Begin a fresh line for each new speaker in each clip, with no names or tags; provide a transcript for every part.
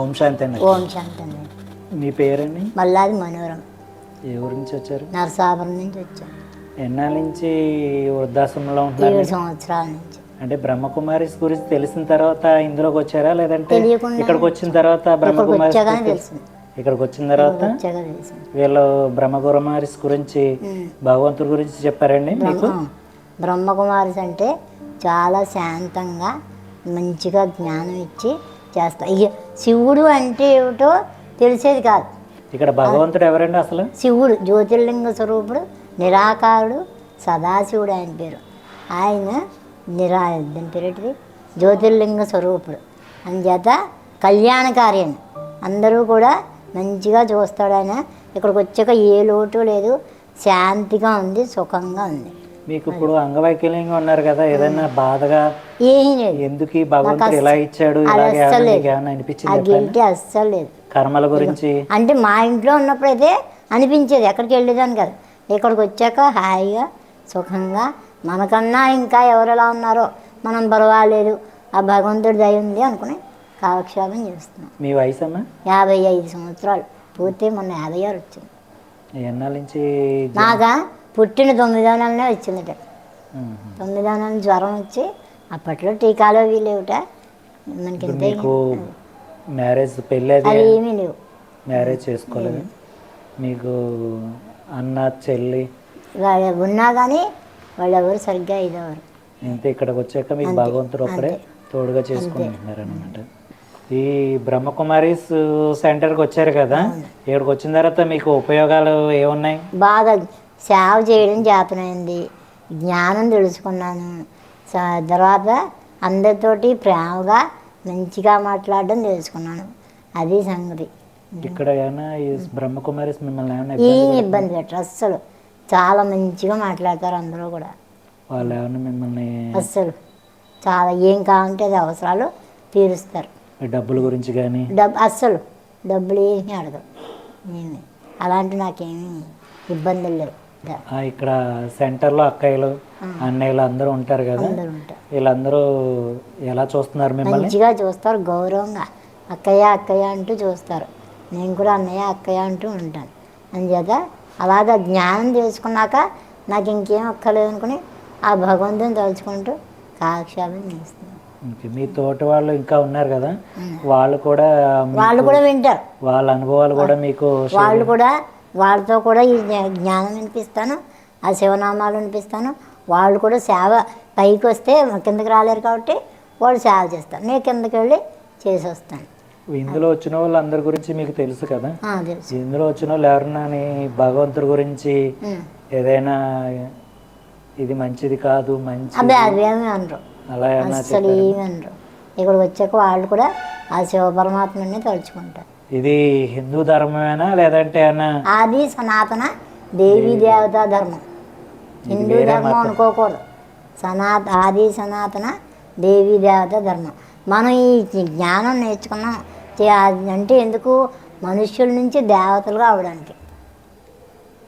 ఓం శాంతి అండి
ఓం శాంతి అండి
మీ పేరండి?
మల్లాది మనోరం.
ఏ ఊరి నుంచి వచ్చారు?
నరసాపురం నుంచి వచ్చాం.
ఎన్నాళ్ళ నుంచి వృద్ధాశ్రమంలో ఉంటున్నారు?
ఏడు సంవత్సరాల నుంచి.
అంటే బ్రహ్మకుమారిస్ గురించి తెలిసిన తర్వాత ఇందులోకి వచ్చారా? లేదంటే
తెలియకుండా
ఇక్కడికి వచ్చిన తర్వాత
వచ్చాకనే తెలిసింది.
ఇక్కడికి వచ్చిన తర్వాత
వచ్చాక తెలిసింది.
వీళ్ళు బ్రహ్మకుమారిస్ గురించి భగవంతుడి గురించి చెప్పారండి మీకు?
బ్రహ్మ బ్రహ్మకుమారిస్ అంటే చాలా శాంతంగా మంచిగా జ్ఞానం ఇచ్చి చేస్తా. ఇక శివుడు అంటే ఏమిటో తెలిసేది కాదు.
ఇక్కడ భగవంతుడు ఎవరండి అసలు?
శివుడు జ్యోతిర్లింగ స్వరూపుడు నిరాకారుడు సదాశివుడు ఆయన పేరు. ఆయన నిరా దాని పేరేటిది? జ్యోతిర్లింగ స్వరూపుడు. అందుచేత కళ్యాణకార్యం అందరూ కూడా మంచిగా చూస్తాడు ఆయన. ఇక్కడికి వచ్చాక ఏ లోటు లేదు. శాంతిగా ఉంది సుఖంగా ఉంది.
మీకు ఇప్పుడు అంగవైకల్యంగా ఉన్నారు కదా ఏదైనా బాధగా? ఎందుకు ఈ భగవంతుడు ఇలా ఇచ్చాడు అనిపించింది
అస్సలు లేదు.
కర్మల గురించి?
అంటే మా ఇంట్లో ఉన్నప్పుడైతే అనిపించేది ఎక్కడికి వెళ్ళేదాన్ని కదా. ఇక్కడికి వచ్చాక హాయిగా సుఖంగా మనకన్నా ఇంకా ఎవరెలా ఉన్నారో మనం పర్వాలేదు ఆ భగవంతుడి దయ ఉంది అనుకుని కాలక్షేపం చేస్తున్నాం.
మీ వయసు అమ్మా
యాభై ఐదు సంవత్సరాలు. పూర్తి మొన్న యాభై ఆరు వచ్చింది.
ఎన్నాళ్ళ నుంచి
నాగా పుట్టిన తొమ్మిదో నెలనే వచ్చిందట.
మ్మ్.
తొమ్మిదో నెల జ్వరం వచ్చి అప్పట్లో టీకాలు అవి లేవుట మనకి
మ్యారేజ్ పెళ్ళి అది
ఏమీ లేవు.
మ్యారేజ్ చేసుకోలేదు. మీకు అన్న చెల్లి
వాళ్ళు ఉన్నా కానీ వాళ్ళు ఎవరు సరిగ్గా ఇదెవరు.
ఇంత ఇక్కడికి వచ్చాక మీకు భగవంతుడు ఒక్కడే తోడుగా చేసుకుంటున్నారు అనమాట ఈ బ్రహ్మకుమారీస్ సెంటర్కి వచ్చారు కదా? ఇక్కడికి వచ్చిన తర్వాత మీకు ఉపయోగాలు ఏమున్నాయి?
బాగా సేవ చేయడం చేతనైంది. జ్ఞానం తెలుసుకున్నాను. తర్వాత అందరితోటి ప్రేమగా మంచిగా మాట్లాడడం తెలుసుకున్నాను. అది సంగతి.
ఇక్కడ బ్రహ్మకుమారీస్ మిమ్మల్ని
ఏం ఇబ్బంది పెట్టరు అస్సలు. చాలా మంచిగా మాట్లాడతారు అందరూ కూడా.
వాళ్ళు ఏమైనా మిమ్మల్ని
అస్సలు. చాలా ఏం కావాలంటే అది అవసరాలు తీరుస్తారు.
డబ్బుల గురించి కానీ
డబ్బు అస్సలు డబ్బులు ఏమీ అడగరు. అలాంటి నాకేమీ ఇబ్బందులు లేవు.
ఇక్కడ సెంటర్లో అక్కయ్యలు అన్నయ్యలు అందరూ ఉంటారు కదా. వీళ్ళందరూ ఎలా చూస్తున్నారు మిమ్మల్ని?
మంచిగా చూస్తారు గౌరవంగా. అక్కయ్య అక్కయ్య అంటూ చూస్తారు. నేను కూడా అన్నయ్య అక్కయ్య అంటూ ఉంటాను. అందుచేత అలాగా జ్ఞానం తెలుసుకున్నాక నాకు ఇంకేం అక్కర్లేదు అనుకుని ఆ భగవంతుని తలుచుకుంటూ కాలక్షేపం చేస్తున్నాను.
మీ తోటి వాళ్ళు ఇంకా ఉన్నారు కదా. వాళ్ళు కూడా
వాళ్ళు కూడా వింటారు.
వాళ్ళ అనుభవాలు కూడా మీకు
వాళ్ళు కూడా వాళ్ళతో కూడా ఈ జ్ఞా- జ్ఞానం వినిపిస్తాను ఆ శివనామాలు వినిపిస్తాను. వాళ్ళు కూడా సేవ పైకి వస్తే కిందకి రాలేరు కాబట్టి వాళ్ళు సేవ చేస్తారు. నేను కిందకి వెళ్ళి చేసి వస్తాను.
ఇందులో వచ్చిన వాళ్ళందరి గురించి మీకు తెలుసు కదా? ఇందులో వచ్చిన వాళ్ళు ఎవరన్నా భగవంతుడి గురించి. ఏదైనా ఇది మంచిది కాదు మంచి
అబ్బాయి అవేమీ అనరు.
అలా
అస్సలు ఏమీ అనరు. ఇక్కడికి వచ్చాక వాళ్ళు కూడా ఆ శివ పరమాత్మని తలుచుకుంటారు.
ఇది హిందూ ధర్మమేనా లేదంటే
ఆది సనాతన దేవీ దేవతా ధర్మం. హిందూ ధర్మం అనుకోకూడదు. సనాత ఆది సనాతన దేవీ దేవత ధర్మం. మనం ఈ జ్ఞానం నేర్చుకున్నాం. అంటే ఎందుకు? మనుష్యుల నుంచి దేవతలుగా అవడానికి.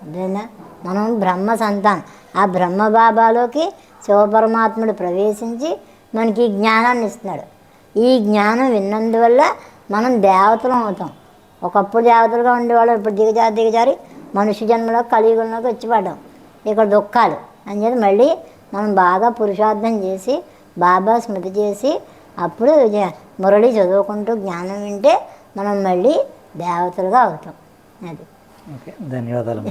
అదేనా మనం బ్రహ్మ సంతానం. ఆ బ్రహ్మ బాబాలోకి శివపరమాత్ముడు ప్రవేశించి మనకి జ్ఞానాన్ని ఇస్తున్నాడు. ఈ జ్ఞానం విన్నందువల్ల మనం దేవతలం అవుతాం. ఒకప్పుడు దేవతలుగా ఉండేవాళ్ళం ఇప్పుడు దిగజారి దిగజారి మనుష్య జన్మలో కలియుగంలోకి వచ్చి పడ్డాం. ఇక్కడ దుఃఖాలు అని చెప్పి మళ్ళీ మనం బాగా పురుషార్థం చేసి బాబా స్మృతి చేసి అప్పుడు మురళి చదువుకుంటూ జ్ఞానం వింటే మనం మళ్ళీ దేవతలుగా అవుతాం. అది.
ఓకే ధన్యవాదాలు.